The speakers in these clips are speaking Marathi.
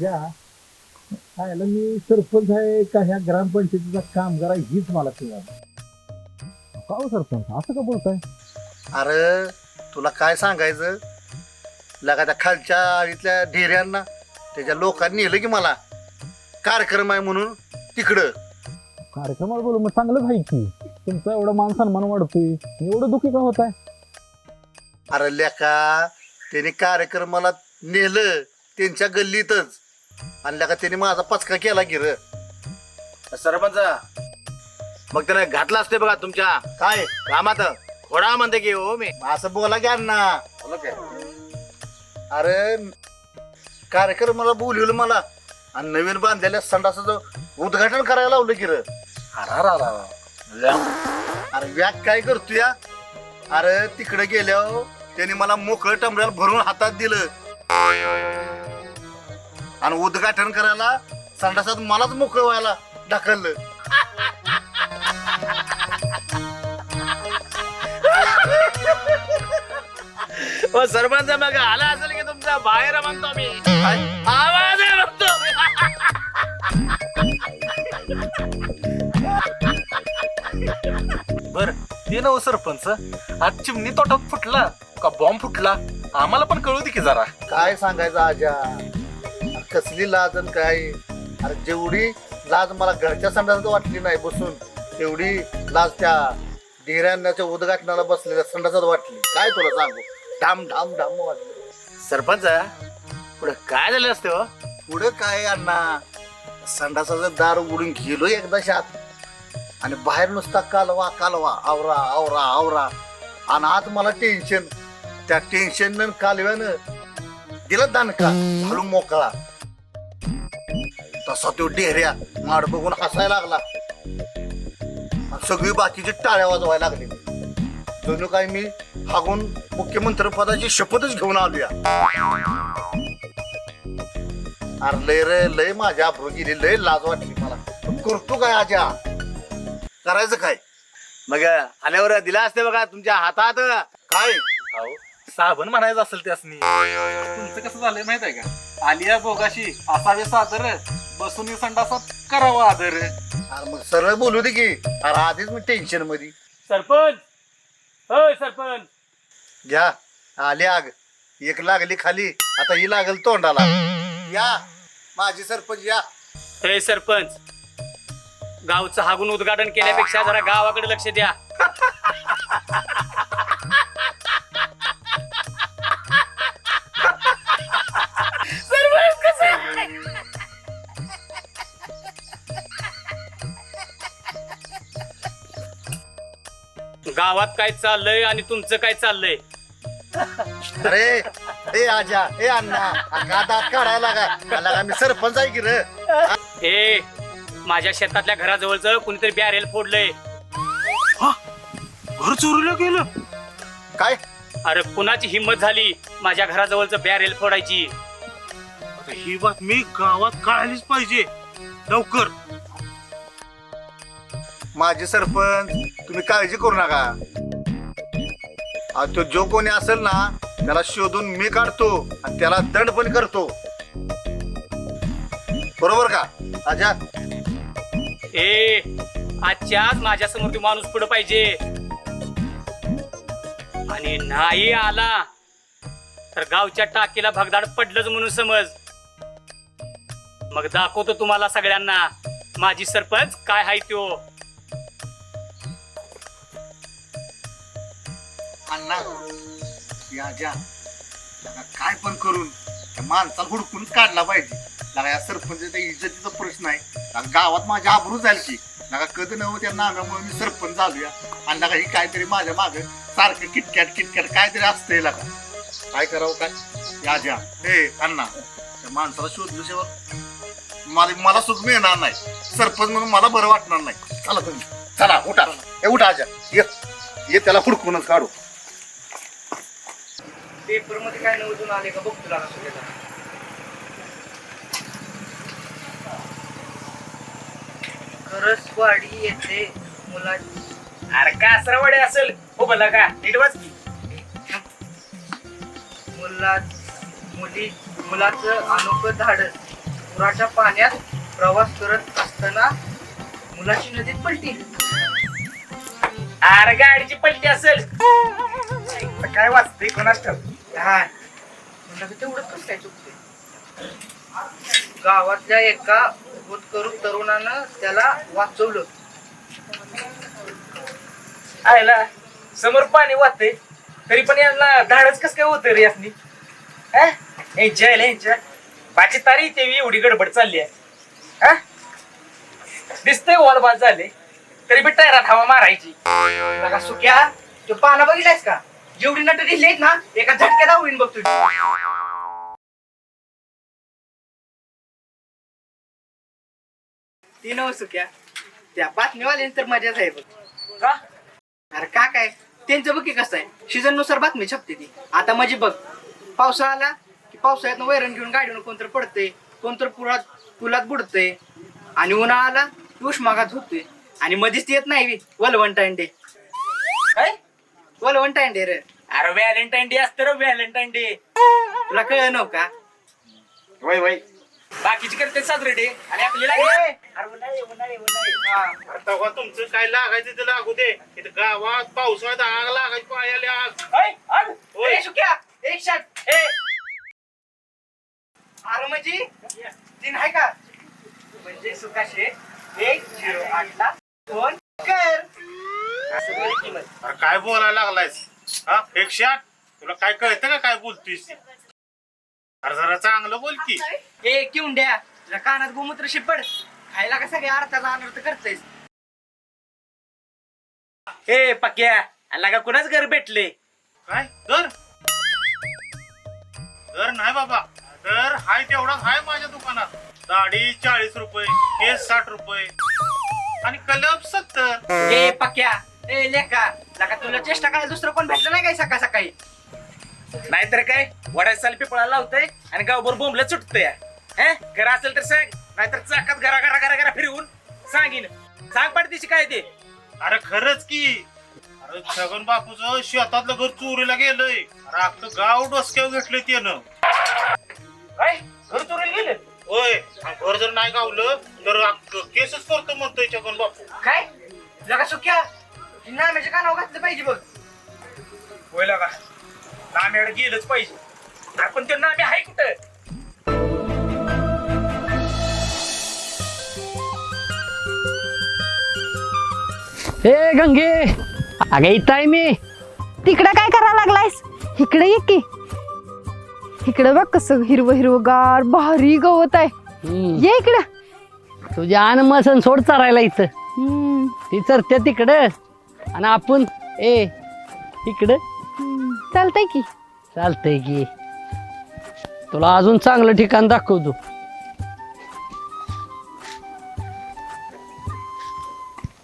माझ्या. काय झालं, मी सरपंच आहे का ह्या ग्रामपंचायतीचा कामगार आहे हीच मला कळलं. का हो सरपंच असं का बोलताय? अरे तुला काय सांगायचं? लगा त्या खालच्या इथल्या ढेऱ्यांना त्याच्या लोकांनी नेलं की मला. कार्यक्रम आहे म्हणून तिकडं. कार्यक्रमाला बोलू मग चांगलंच आहे की. तुमचा एवढा मान सन्मान वाढतोय. एवढं दुखी का होत आहे अरे लेका त्याने कार्यक्रमाला नेलं त्यांच्या गल्लीतच. आणि लेका त्याने माझा पचका केला की र? सरपंच. मग त्याने घातला असते बघा तुमच्या. काय? कामात थोडा म्हणते की हो मी. असं बोला की अण्णा. बोला काय अरे कार्यक्रमाला बोलवलं मला. आणि नवीन बांधलेल्या संडासाचं उद्घाटन करायला लावलं की र? अरे व्याग काय करतो या अरे तिकडे गेल्यावर त्याने मला मोकळं टमऱ्याला भरून हातात दिलं. आणि उद्घाटन करायला संडासात मलाच मोकळं व्हायला ढकललं. हो सरपंच मग आला असेल की तुमचा बाहेर म्हणतो मी? आवाज आहे म्हणतो बर ते नव सरपंच. आज चिमणी तोटात फुटला का बॉम्ब फुटला? आम्हाला पण कळू दे की जरा. काय सांगायचं आजा? कसली लाज आणि काय? अरे जेवढी लाज मला घरच्या संडासात वाटली नाही बसून तेवढी लाज त्या डेऱ्यांच्या उद्घाटनाला बसलेल्या संडासात वाटली. काय तुला सांगू? ढाम ढाम ढाम वाटलं सरपंच पुढे काय झालं असते हो? पुढं काय अण्णा? संडासाचं दार उडून गेलो एकदा शात. आणि बाहेर नुसता कालवा कालवा आवरा आवरा आवरा. आणि आत मला टेन्शन त्या टेन्शन कालव्यानं दिला दानका घालून मोकळा. तसा तो डेऱ्या माड बघून हसायला लागला. आणि सगळी बाकीची टाळ्या वाजवायला लागली. जणू काय मी हागून मुख्यमंत्री पदाची शपथच घेऊन आलोया. अरे लय रे लय माझ्या आबरू गेली लय लाज वाटली मला. पण करतो काय आजा करायचं काय? मग आल्यावर दिला असते बघा तुमच्या हातात. काय? अहो साबण म्हणायचं असेल त्यासनी. तुमचं कसं झालंय माहीत आहे का? आलिया बोगाशी असावे सादर. बसून संडासात करावा आदर. अरे मग सरळ बोलू दे की. अरे आधीच मी टेन्शनमध्ये सरपंच! होय सरपंच! घ्या आली आग. एक लागली खाली आता ही लागल तोंडाला. या माझी सरपंच या. हे सरपंच! गावचं हागून उद्घाटन केल्यापेक्षा जरा गावाकडे लक्ष द्या. गावात काय चाललंय आणि तुमचं काय चाललंय? अरे ए आजा ए अण्णा दात काढायला का लागा मी सरपंच आहे की रे? हे माझ्या शेतातल्या घराजवळचं कुणीतरी बॅरेल फोडलंय. घर चोरीला गेलं? काय? अरे कुणाची हिंमत झाली माझ्या घराजवळचं बॅरेल फोडायची? आता ही बातमी गावात कळालीच पाहिजे. लवकर. माझे सरपंच तुम्ही काळजी करू नका. तो जो कोणी असेल ना त्याला शोधून मी काढतो आणि त्याला दंड पण करतो. बरोबर का? आजा. ए आजच्याच माझ्यासमोर तू माणूस पुढे पाहिजे. आणि नाही आला तर गावच्या टाकीला भगदाड पडलंच म्हणून समज. मग दाखवतो तुम्हाला सगळ्यांना माझी सरपंच काय हाय त्यो अण्णा या ज्या लगा काय पण करून त्या माणसाला हुडकूनच काढला पाहिजे. लगा या सरपंचाच्या इज्जतीचा प्रश्न आहे. लगा गावात माझ्या आबरू झाली की लगा कधी नव्हतं त्या नाम्यामुळे मी सरपंच झालोया आणि लगा ही काहीतरी माझ्या मागे सारखं किटकॅट किटकॅट काहीतरी असतंय लगा. काय करावं काय? या ज्या हे अण्णा त्या माणसाला शोधल्याशिवाय मला मला सुख मिळणार नाही. सरपंच म्हणून मला बरं वाटणार नाही. चला तुम्ही. चला उठा. हे उठा आजा. ये. ये त्याला हुडकूनच काढू. पेपरमध्ये काय नव्हतं आले का? बघ तुला खरसवाडी येथे मुलाची अरे कासरवाडे असेल. हो भला का नीट वाच की. मुला मुली मुलाचं अनोखं धाडस. पुराच्या पाण्यात प्रवास करत असताना मुलाची नदीत पलटी. अरे गाडीची पलटी असेल. काय वाचते कोणाच ठाऊक. काय म्हणलं की तेवढंच कसं काय चुकते गावातल्या एका होतकरू तरुणानं त्याला वाचवलं. आयला समोर पाणी वाहते तरी पण यांना धाडच कस काय होत रे यासनी? हा? यांच्या आयला यांच्या. माझी तारी ते एवढी गडबड चालली आहे. हा? दिसतंय वॉलबाज झाले. तरी बी टायरात हवा मारायची. बघा सुक्या तो पाना बघितलायस का? जेवढी नट दिसली ना एका झटक्यात आवडीन बघ तुझी ती नव सुक्या. त्या बातमीवाल्यांनी तर मजाच आहे बघ. का? अरे का काय? त्यांचं बघ की कसं आहे. सीझननुसार बातमी छपते ती. आता माझी बघ पावसाळा आला की पावसाळ्यात वैरण घेऊन गाडीवर कोणतर पडतंय कोणतर पुरात पुलात बुडतंय. आणि उन्हाळा आला की उष्माघात होतोय. आणि मध्येच येत नाही वलवंटाईन डे वलवंटाईन डे रे अरे व्हॅलेंटाईन डे असतं रे व्हॅलेंटाईन डे. तुला कळ नव का? वय वय. बाकीचे करते साजरे डे. आणि आपल्याला ए, अरे उन्हाळे, उन्हाळे, उन्हाळे. आता का तुमचं काय लागायचं ते लागू दे. इथं गावात पावसाळ्यात आग लागायची पायाले आग. ऐ, आण. ए, सुक्या. एक शॉट ए, अरे म्हणजे तीन आहे का? म्हणजे सुकाशे एक झिरो आठला. फोन कर. अरे काय बोलायला लागलायस? हा? एक शाट तुला काय कळतं का काय बोलतोयस? अरे जरा चांगलं बोल की. ए किवंड्या तुला कानात गोमूत्र शिपड. खायला का सगळ्या अर्थाचा अनर्थ करतेस ए पक्या आला का कुणाच घर भेटले? काय? दर दर नाही बाबा. दर हाय तेवढाच हाय माझ्या दुकानात. दाढी चाळीस रुपये केस साठ रुपये. आणि कलप सत्तर. ए पक्या ए लेका लका तुला चेष्टा करायला दुसरं कोण भेटलं नाही काय सकाळ सकाळी? नाहीतर काय वडाच्या साल पिपळा लावतंय आणि गावभर बोंबलं सुटतंय हे घर असेल तर सांग नाहीतर चाकात घरा घरा घरा घरा फिरवून सांगीन. सांग पाडतीची काय ते? अरे खरंच की. अरे छगन बापूचं शेतातलं घर चोरीला गेलंय. अरे अख्खं गाव डोसक्यावर घेतलंय त्यानं. काय? घर चोरीला गेलं होय आणि घर जर नाही गावलं तर अख्खं केसच करतो म्हणतोय छगन बापू. काय? लका सुक्या नाम्याच्या कानावर घातलं पाहिजे बघ. का? नाम्याकडे गेलंच पाहिजे. अरे पण ते नामे आहे कुठं? ए गंगे! अगं इथं आहे मी. तिकडं काय करायला लागलायस? इकडे ये की. इकडं बघ कसं हिरवं हिरवं गार भारी गवत आहे. हम्म. ये इकडं. तुझ्या आन मसन सोड चारायला इथं. हम्म, ती चरते तिकडं. आणि आपण ए इकडं. चालतंय की. चालतंय की. तुला अजून चांगलं ठिकाण दाखवतो.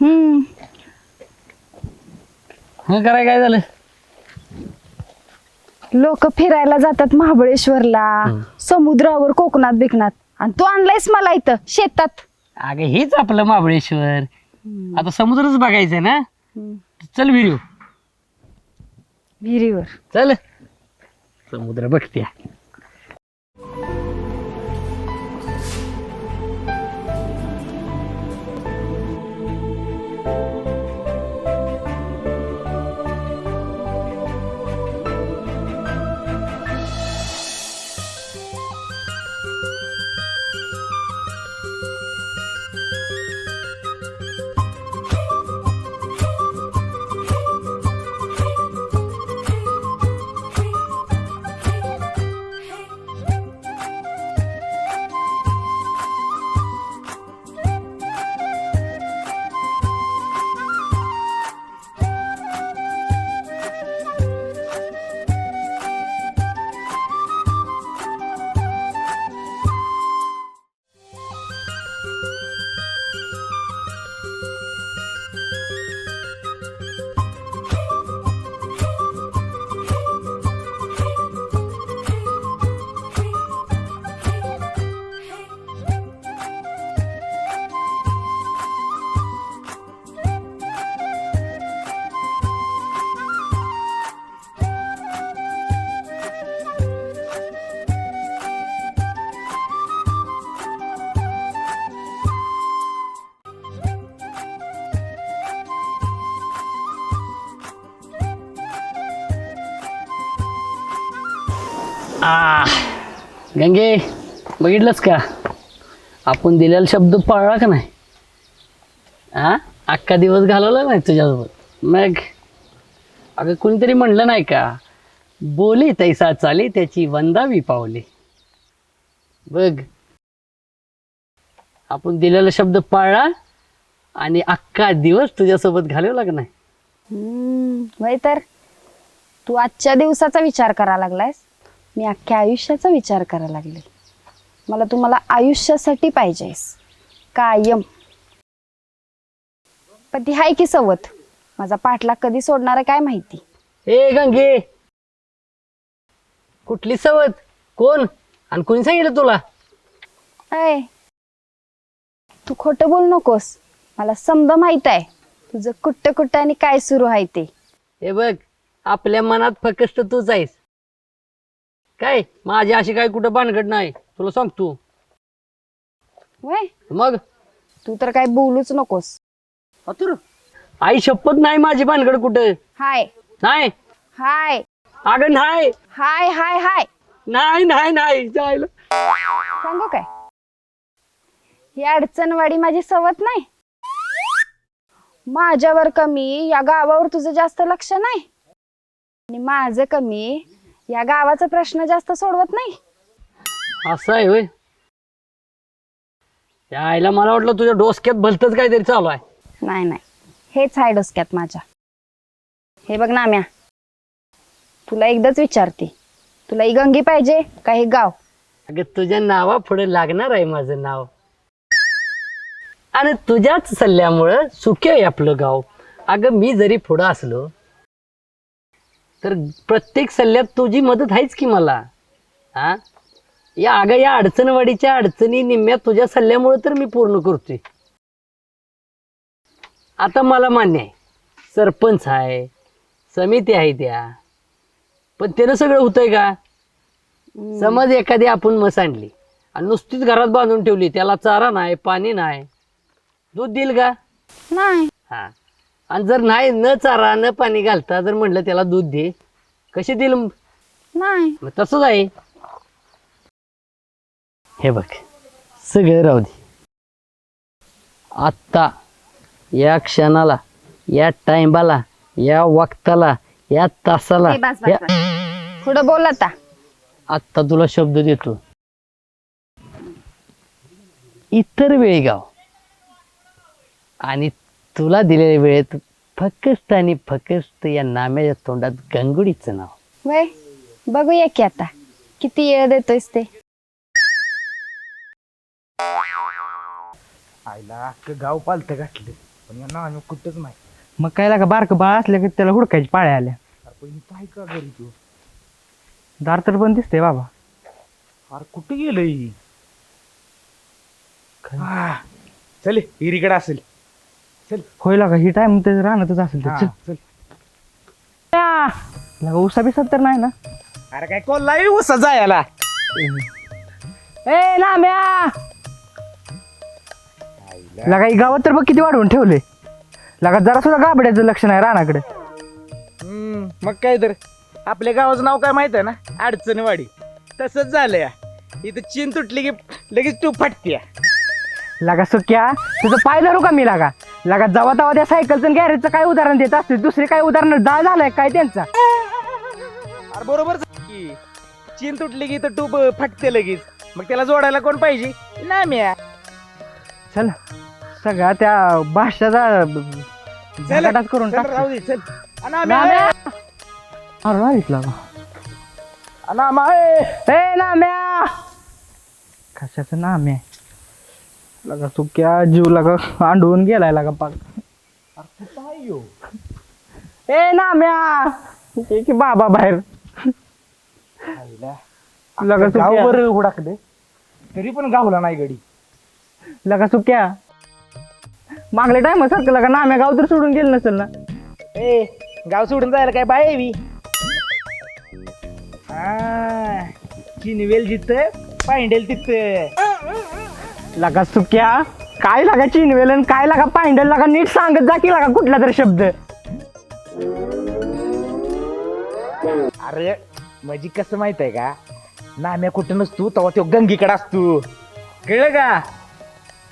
हम्म. हं कराय काय झालं? लोक फिरायला जातात महाबळेश्वरला समुद्रावर कोकणात बिकणात. आणि तू आणलायस मला इथं शेतात. अगं हेच आपलं महाबळेश्वर. आता समुद्रच बघायचं ना? चल विरीव विहिरीवर. चल. समुद्र बघते आ. गंगे बघितलंच का? आपण दिलेला शब्द पाळला का नाही? हा अख्खा दिवस घालवला नाही तुझ्यासोबत? मग अगं कुणीतरी म्हणलं नाही का? बोली तैसा चाले त्याची वंदावी पावले. बघ. आपण दिलेला शब्द पाळला आणि अख्खा दिवस तुझ्यासोबत घालवला का नाही? हम्म, तर तू आजच्या दिवसाचा विचार करा लागलायस? मी अख्ख्या आयुष्याचा विचार करायला लागले. मला तुम्हाला आयुष्यासाठी पाहिजेस. कायम. पण ती हाय की सवत? माझा पाठला कधी सोडणार आहे काय माहिती? ए गंगे! कुठली सवत? कोण? आणि कोणी सांगितलं तुला? अय. तू खोटं बोल नकोस. मला समद माहीत आहे. तुझं कुठं कुठं आणि काय सुरू आहे ते. हे बघ आपल्या मनात फक्त तूच आहेस. काय? माझी अशी काय कुठं भानगड नाही. तुला सांगतो. वय. मग? तू तर काय बोलूच नकोस. अतुर आई शपथ नाही माझी भानगड कुठं? हाय. नाही? हाय. अगं नाही. हाय हाय हाय. नाही नाही नाही. जायला. सांगू काय? ही अडचणवाडी माझी सवत नाही. माझ्यावर कमी या गावावर तुझं जास्त लक्ष नाही. आणि माझं कमी या गावाचा प्रश्न जास्त सोडवत नाही. असं आहे होय. त्या आईला मला वाटलं तुझ्या डोसक्यात भलतच काहीतरी चालू आहे. नाही नाही. हेच आहे डोसक्यात माझ्या. हे बघ नाम्या तुला एकदाच विचारते. तुला ही गंगी पाहिजे का हे गाव? अगं तुझ्या नावा पुढे लागणार आहे माझं नाव. आणि तुझ्याच सल्ल्यामुळं सुखी आहे आपलं गाव. अगं मी जरी पुढं असलो तर प्रत्येक सल्ल्यात तुझी मदत आहेच की मला. हा? या अगं या अडचणवाडीच्या अडचणी निम्म्या तुझ्या सल्ल्यामुळे तर मी पूर्ण करतोय. आता मला मान्य आहे. सरपंच आहे समिती आहे त्या. पण त्यानं सगळं होतंय का? समज एखादी आपण मस आणली आणि नुसतीच घरात बांधून ठेवली त्याला चारा नाही पाणी नाही. दूध देईल का? नाही. हा. आणि जर नाही न चारा न पाणी घालता जर म्हटलं त्याला दूध दे कशी देईल? नाही. मग तसंच आहे हे बघ सगळं राहू दे. आत्ता या क्षणाला या टाइमाला या वक्ताला या तासाला ए, बस, बस, या- बस. पुढं बोल आता. आत्ता तुला शब्द देतो. इतर वेळी गाव आणि तुला दिलेल्या वेळेत फकस्त आणि फकस्त या नाम्याच्या तोंडात गंगुडीचं नाव. वय बघूया की आता. किती येळ देतोयस ते? आईला अख्खं गाव पालतं घातलं. पण यांना आम्ही कुठंच नाही. मग काय लागा बारकं बाळ असलं की त्याला हुडकायची पाळ्या आल्या. अरे का घरी तू? दार तर पण दिसते बाबा. अरे कुठे गेलंय? हा, चल हिरीकडे असेल. होय लागा ही टाइम ते राहणारच असेल हा, चल. चल. या. लागा उसा बिसा तर नाही ना? अरे काय कोल्हाही उसा जायला? ए नाम्या लगा ही गावात तर बघ किती वाढवून ठेवले. लगा जरा सुद्धा गाबड्याचं लक्ष नाही रानाकडे. हम्म, मग काय तर. आपल्या गावाचं नाव काय माहीत आहे ना? अडचणवाडी तसंच झालं या इथं चीन तुटली की लगेच तू फाटतीया. लगा सुक्या तुझं पाय धरू का मी लागा लगा जवा तवा त्या सायकलचं गॅरेजचं काय उदाहरण देत असते दुसरे काय उदाहरण जा झालंय काय त्यांचा? अरे बरोबर की. चीन तुटली की तर टूब फाटते लगेच. मग त्याला जोडायला कोण पाहिजे? ना मी चल सगळ्या त्या भाषाचा झगाटाच करून टाक. राहू दे चल. अरे? अनामा. ए नाम्या. कशाचं नाम्या? लगा सुक्या जीव लगा अंडवून गेलाय लगा पाक. ए नाम्या ये की बाबा बाहेर. लगा सुक्या गावभर तरी पण गावला नाही गडी. लगा सुक्या मागल्या टाइम सारखं लगा नाम्या गाव तर सोडून गेलं नसेल ना. ए गाव सोडून जायला काय बाय बी? हा, चिनवेल जिथं पायंडेल तिथं. लगा सुक्या. काय लागा चिनवेल आणि काय लागा पांडल लागा नीट सांगत जा की लागा कुठला तरी शब्द. अरे म्हणजे कसं माहीत आहे का? नाम्या कुठं नसतो तेव्हा तो गंगीकडे असतो. कळलं का?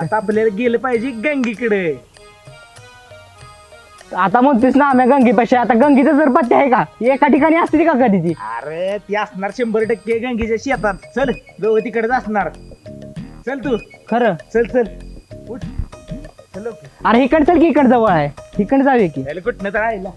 आता आपल्याला गेलं पाहिजे गंगीकडे. आता म्हणतोस ना आम्ही गंगीपाशी आता गंगीचं जर पत्ते आहे का? एका ठिकाणी असते का कधी ती अरे ती असणार शंभर टक्के गंगेच्या शेतात. चल तिकडेच असणार. चल तू. खरं? चल चल. उठ. चल अरे इकडे चल की इकडे जवळ आहे. इकडे जाऊया की. कुठनं तर राहिला